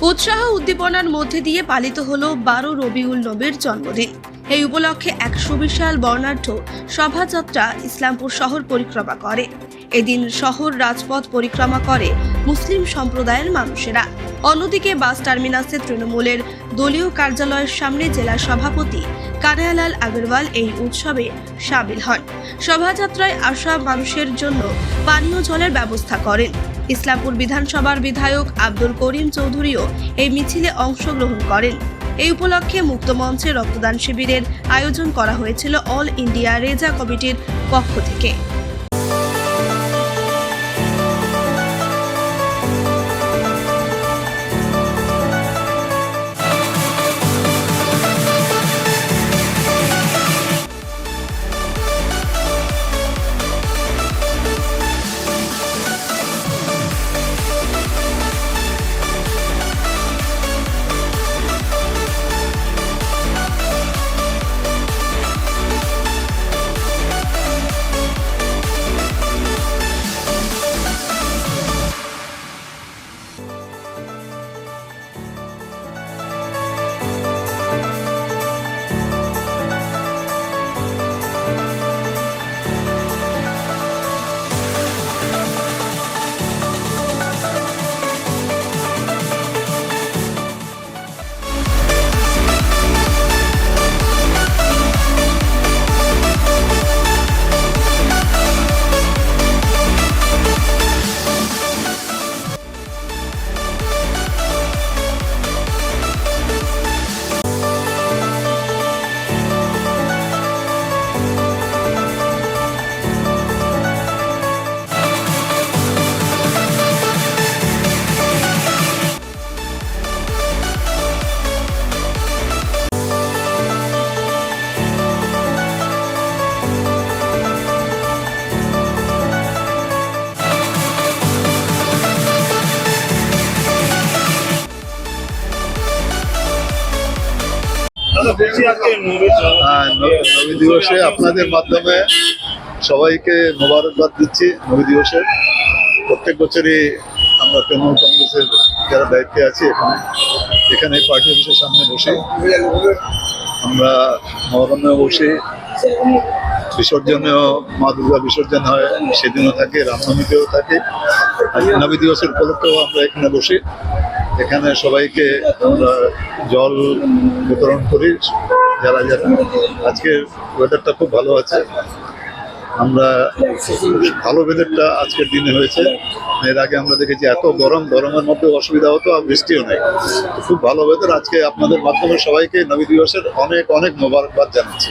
উৎসাহ উদ্দীপনার মধ্যে দিয়ে পালিত হলো বারো রবিউল নবীর জন্মদিন। এই উপলক্ষে এক সুবিশাল বর্ণাঢ্য শোভাযাত্রা ইসলামপুর শহর পরিক্রমা করে। এদিন শহর রাজপথ পরিক্রমা করে মুসলিম সম্প্রদায়ের মানুষেরা। অন্যদিকে বাস টার্মিনাসে তৃণমূলের দলীয় কার্যালয়ের সামনে জেলা সভাপতি কানায়ালাল আগরওয়াল এই উৎসবে সামিল হন। শোভাযাত্রায় আসা মানুষের জন্য পানীয় জলের ব্যবস্থা করেন। ইসলামপুর বিধানসভার বিধায়ক আব্দুল করিম চৌধুরীও এই মিছিলে অংশগ্রহণ করেন। এই উপলক্ষে মুক্তমঞ্চে রক্তদান শিবিরের আয়োজন করা হয়েছিল অল ইন্ডিয়া রেজা কমিটির পক্ষ থেকে। নব- নবী দিবসে আপনাদের মাধ্যমে সবাইকে মোবারকবাদ দিচ্ছি, নবী দিবসের প্রত্যেক বছরই আমরা তৃণমূল কংগ্রেসের যারা দায়িত্বে আছি এখানে এখানে পার্টি অফিসের সামনে বসে। আমরা মহরমে বসে। বিসর্জনেও, মা দুর্গা বিসর্জন হয়, সেদিনও থাকে, রামনবমীতেও থাকে। নবী দিবসের উপলক্ষেও আমরা এখানে বসি। এখানে সবাইকে আমরা জল বিতরণ করি। যারা যারা আজকের ওয়েদারটা খুব ভালো আছে। আমরা ভালো ওয়েদারটা আজকের দিনে হয়েছে। এর আগে আমরা দেখেছি এত গরম, গরমের মধ্যে অসুবিধা হতো আর বৃষ্টিও নেই। খুব ভালো ওয়েদার আজকে আপনাদের মাধ্যমে সবাইকে নবী দিবসের অনেক অনেক মোবারকবাদ জানাচ্ছি।